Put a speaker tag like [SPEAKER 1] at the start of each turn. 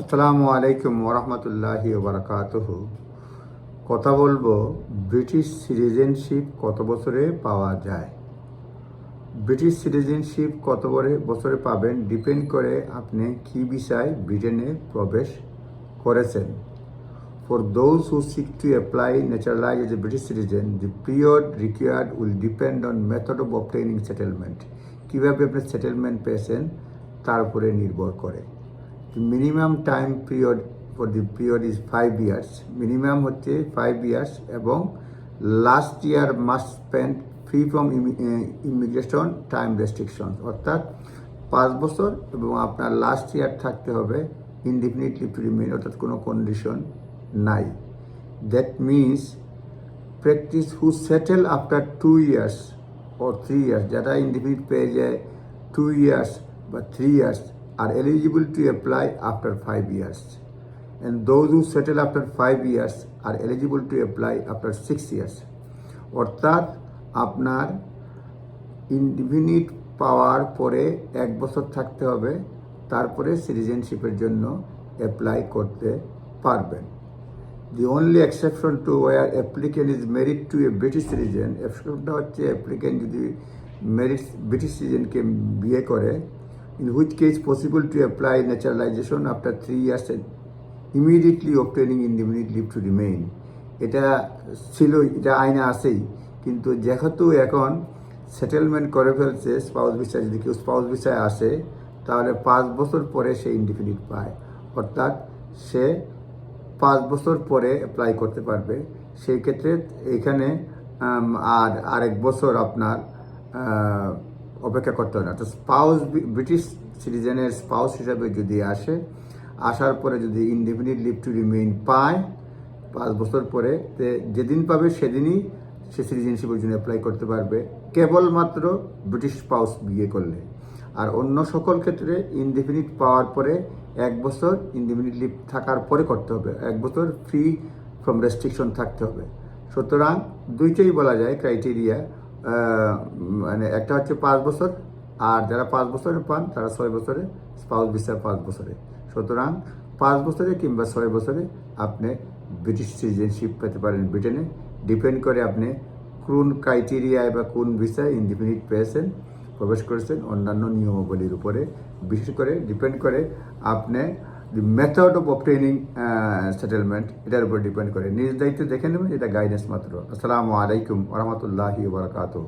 [SPEAKER 1] আসসালামু আলাইকুম ওরহমতুল্লাহি বারকাতুহ কথা বলব ব্রিটিশ সিটিজেনশিপ কত বছরে পাওয়া যায়? ব্রিটিশ সিটিজেনশিপ কত বছরে পাবেন? ডিপেন্ড করে আপনি কি বিষয় ব্রিটেনে প্রবেশ করেছেন। For those who seek to apply naturalise as a British citizen the period required will depend on method of obtaining settlement কীভাবে আপনি সেটেলমেন্ট পেয়েছেন? তার উপরে নির্ভর করে। The minimum time period for the period is five years minimum হচ্ছে five years এবং last year must spend free from immigration time restriction অর্থাৎ পাঁচ বছর এবং আপনার লাস্ট ইয়ার থাকতে হবে ইনডিফিনিটলি প্রিমিন অর্থাৎ কোনো কন্ডিশন নাই। That means practice who settle after two years or three years যারা ইন্ডিফিনিট পেয়ে যায় টু ইয়ার্স বা three years are eligible to apply after five years. And those who settle after five years are eligible to apply after six years. অর্থাৎ আপনার indefinite পাওয়ার পরে এক বছর থাকতে হবে, তারপরে সিটিজেনশিপের জন্য অ্যাপ্লাই করতে পারবেন the only exception to our applicant is married to a British citizen এক্সেপশনটা হচ্ছে অ্যাপ্লিকেন্ট যদি মেরিট ব্রিটিশ সিটিজেনকে বিয়ে করে in which case possible to apply naturalization after three years and immediately obtaining indefinite leave to remain. এটা ছিল, এটা আইনে আছেই, কিন্তু যেহেতু এখন সেটেলমেন্ট করে ফেলছে স্পাউস বিষয় যদি কেউ স্পাউস বিষয়ে আসে, তাহলে পাঁচ বছর পরে সে ইনডিফিনিট পায়। অর্থাৎ সে পাঁচ বছর পরে অ্যাপ্লাই করতে পারবে। সেই ক্ষেত্রে এখানে আর আরেক বছর আপনার অপেক্ষা করতে হবে না। তো স্পাউস ব্রিটিশ সিটিজেনের স্পাউস হিসাবে যদি আসে, আসার পরে যদি ইনডিফিনিট লিভ টু রিমেইন পায়, পাঁচ বছর পরে, তে যেদিন পাবে সেদিনই সে সিটিজেনশিপের জন্য অ্যাপ্লাই করতে পারবে। কেবলমাত্র ব্রিটিশ স্পাউস বিয়ে করলে। আর অন্য সকল ক্ষেত্রে ইনডিফিনিট পাওয়ার পরে এক বছর ইনডিফিনিট লিভ থাকার পরে করতে হবে। এক বছর ফ্রি ফ্রম রেস্ট্রিকশন থাকতে হবে। সুতরাং দুইটাই বলা যায় ক্রাইটেরিয়া মানে একটা হচ্ছে পাঁচ বছর, আর যারা পাঁচ বছরে পান, তারা ছয় বছরে স্পাউস ভিসা পাঁচ বছরে। সুতরাং পাঁচ বছরে কিংবা ছয় বছরে আপনি ব্রিটিশ সিটিজেনশিপ পেতে পারেন ব্রিটেনে। ডিপেন্ড করে আপনি কোন ক্রাইটেরিয়ায় বা কোন ভিসায় ইনডিপেন্ডেন্ট পেয়েছেন, প্রবেশ করেছেন, অন্যান্য নিয়মাবলীর উপরে। বিশেষ করে ডিপেন্ড করে আপনি the method of obtaining settlement এটার উপর ডিপেন্ড করে। নিজ দায়িত্বে দেখে নেবেন, এটা গাইডেন্স মাত্র। আসসালামু আলাইকুম রহমতুল্লাহি বারকাতুহ।